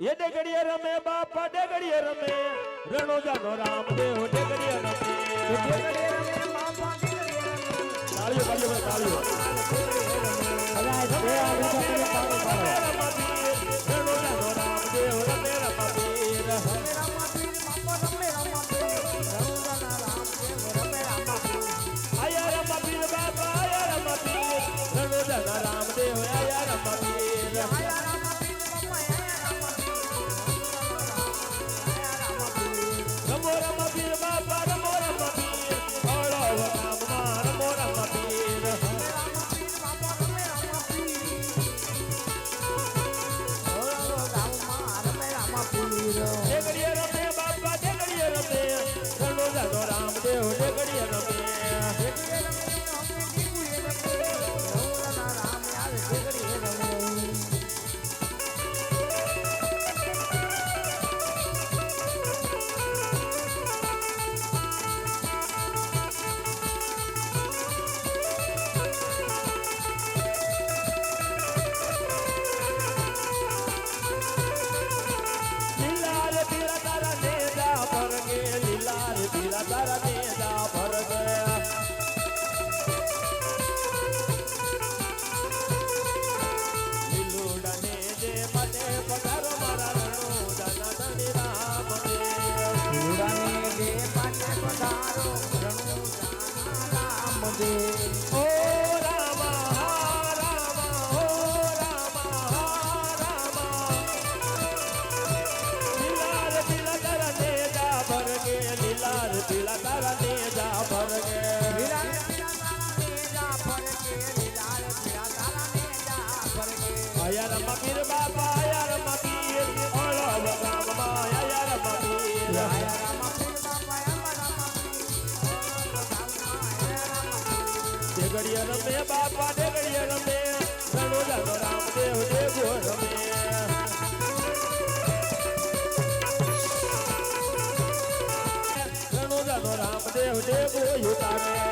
એ ડેગડીએ રમે બાપા ડેગડીએ રમે રણોજાનો રામદેવ ડેગડીએ રમે. તાળીઓ તાળીઓ બધા તાળીઓ રમે રમાબીર, રણોજાનો રમો રમાબીર બાપા રમે બાપા ડેગડીએ રમે રણોજાનો રામદેવ દેવો રમે રણોજાનો રામદેવ દેવો યુતારે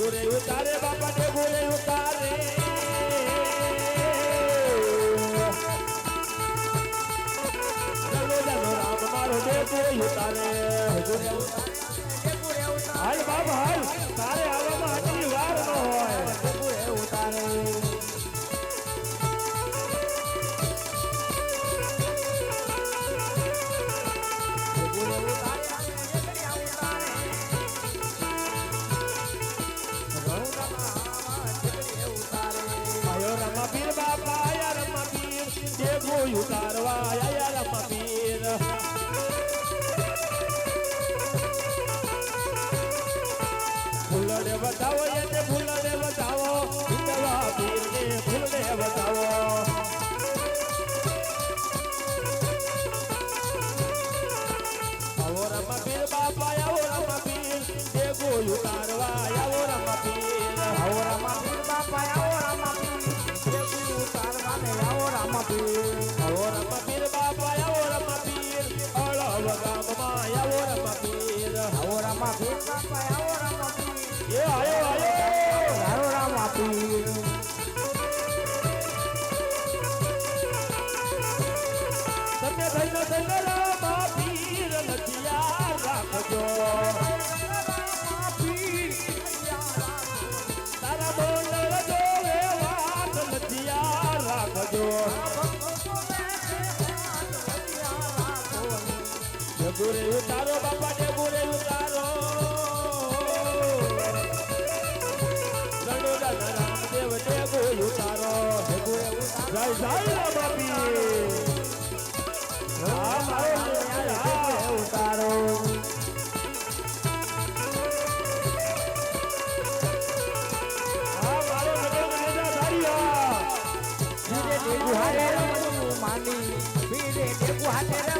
ડેગુરે ઉતારે બાપા ડેગુરે ઉતારે ચલો ચલો રામ મારો ડેગુરે ઉતારે હાલ ઉતારવા આયા રમા પીર ફૂલડે બતાવો એને ફૂલડે બતાવો હિંદવા પીરને ફૂલડે બતાવો આવો રમા પીર બાપા આવો રમા પીર ડેગુ ઉતારવા આવો રમા પીર આવો રમા આવો રમા પીર બાપા ડેગુરે ઉતારો બાપા ને ડેગુરે ઉતારો રામદેવ ને ડેગુ ઉતારો. જય જય હા. ઉતારો માની ધીરે ટેકુ હાથે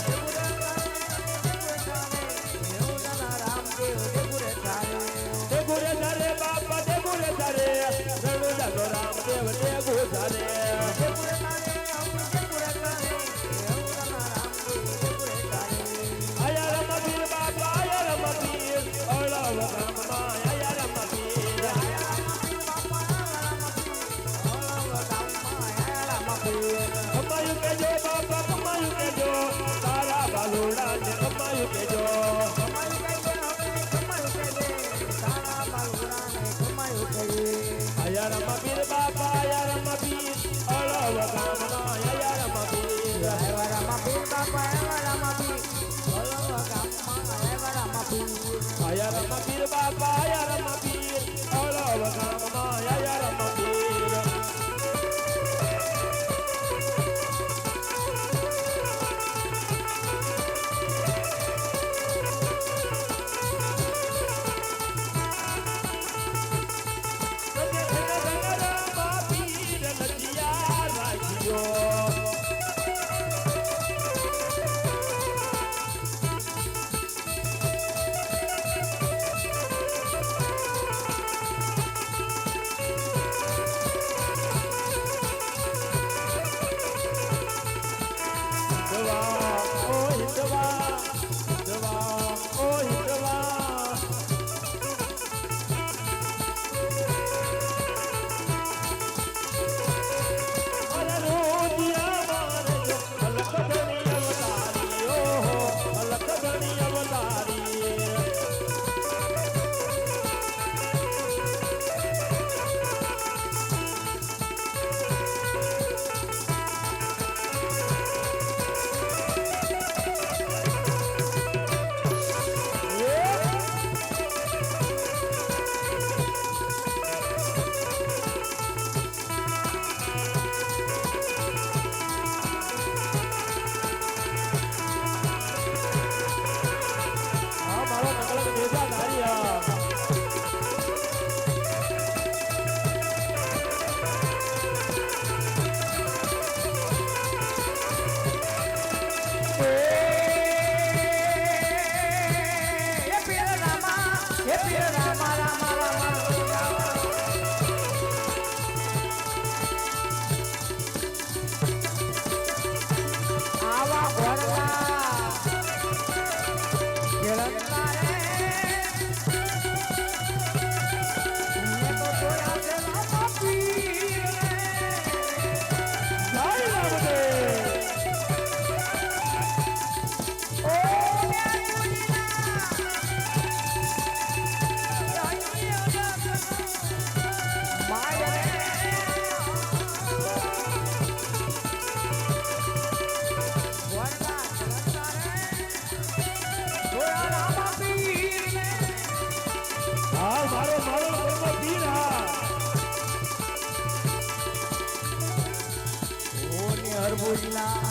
Ayah Rama Bir Bapa, Ayah Rama હા મારો મારો બ્રહ્મવીર હા ઓને હરભુજના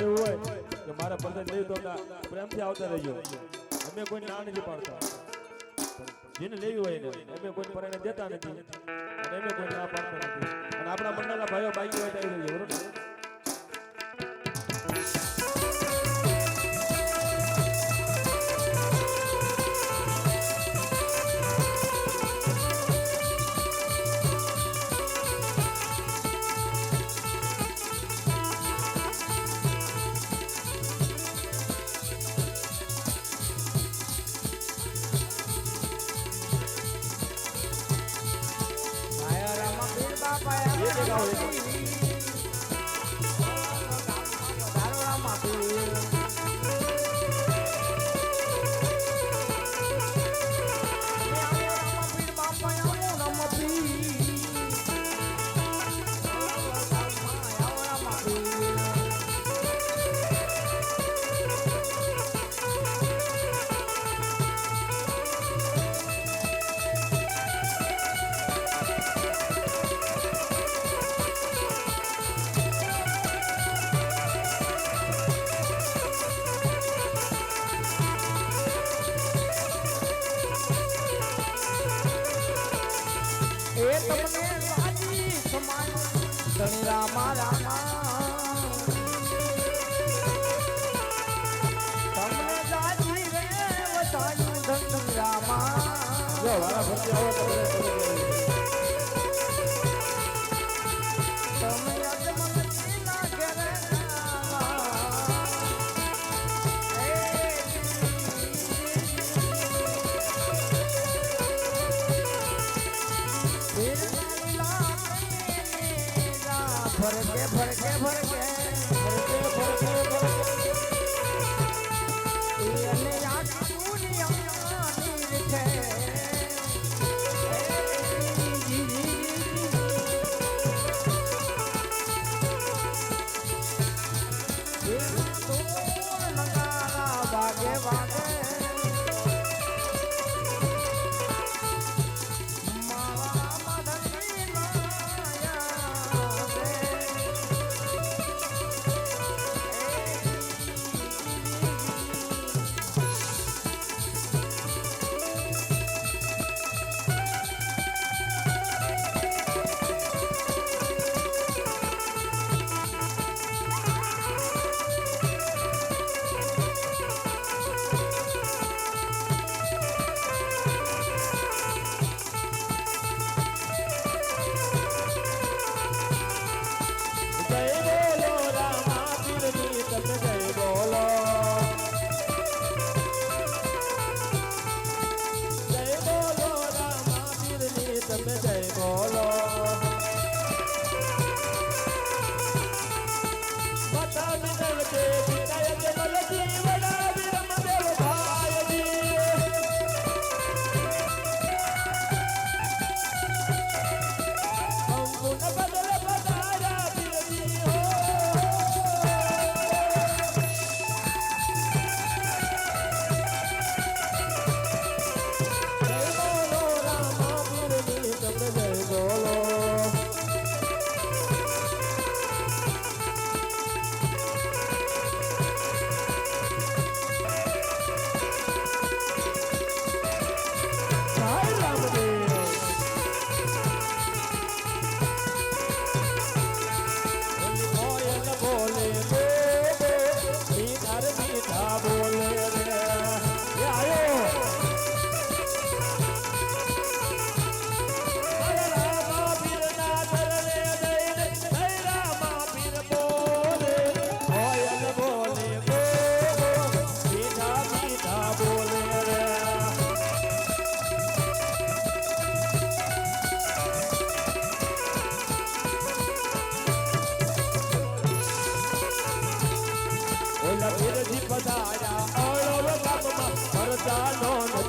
એવું હોય કે મારા પસંદ લેવું તો પ્રેમથી આવતા રહેજો. અમે કોઈ ના નથી પાડતા. જેને લેવી હોય એને. અમે કોઈ પરાણે દેતા નથી. અને અમે કોઈ ના પાડતા નથી. અને આપણા મંડળના ભાઈઓ બાકી હોય તો આવી જઈએ બરોબર? એ જ તમને સાચી સમાન ધણી રામા રામા તમને સાચી રે વતાયું ધન રામા જો વાળા ભક્તિ આવો તો ઓલા